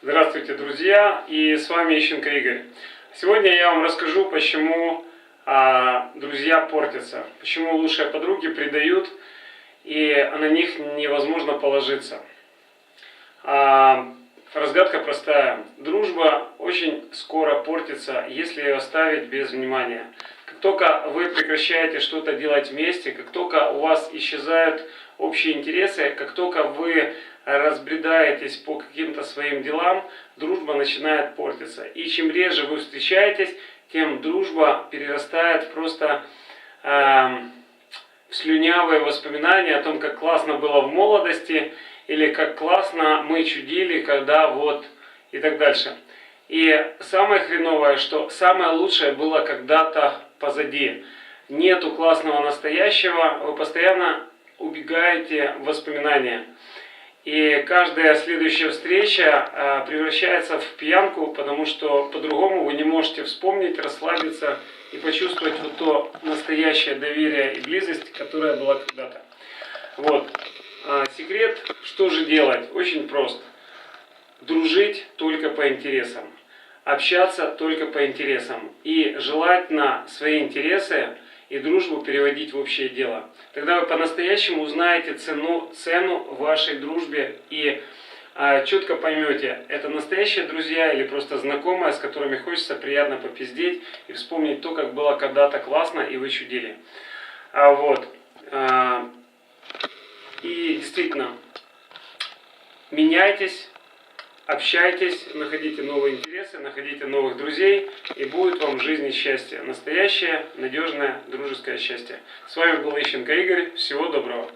Здравствуйте, друзья! И с вами Ищенко Игорь. Сегодня я вам расскажу, почему а, друзья портятся, почему лучшие подруги предают, и на них невозможно положиться. А, разгадка простая. Дружба очень скоро портится, если ее оставить без внимания. Как только вы прекращаете что-то делать вместе, как только у вас исчезают общие интересы, как только вы разбредаетесь по каким-то своим делам, дружба начинает портиться. И чем реже вы встречаетесь, тем дружба перерастает просто э, в слюнявые воспоминания о том, как классно было в молодости, или как классно мы чудили, когда вот и так дальше. И самое хреновое, что самое лучшее было когда-то позади. Нету классного настоящего, вы постоянно убегаете в воспоминания. И каждая следующая встреча а, превращается в пьянку, потому что по-другому вы не можете вспомнить, расслабиться и почувствовать вот то настоящее доверие и близость, которая была когда-то. Вот. Что же делать? Очень просто. Дружить только по интересам. Общаться только по интересам. И желательно свои интересы и дружбу переводить в общее дело. Тогда вы по-настоящему узнаете цену, цену вашей дружбе и а, четко поймете, это настоящие друзья или просто знакомые, с которыми хочется приятно попиздеть и вспомнить то, как было когда-то классно и вы чудили. А, вот. А, и действительно, меняйтесь, общайтесь, находите новые интересы, находите новых друзей, и будет вам в жизни счастье. Настоящее, надежное, дружеское счастье. С вами был Ищенко Игорь. Всего доброго.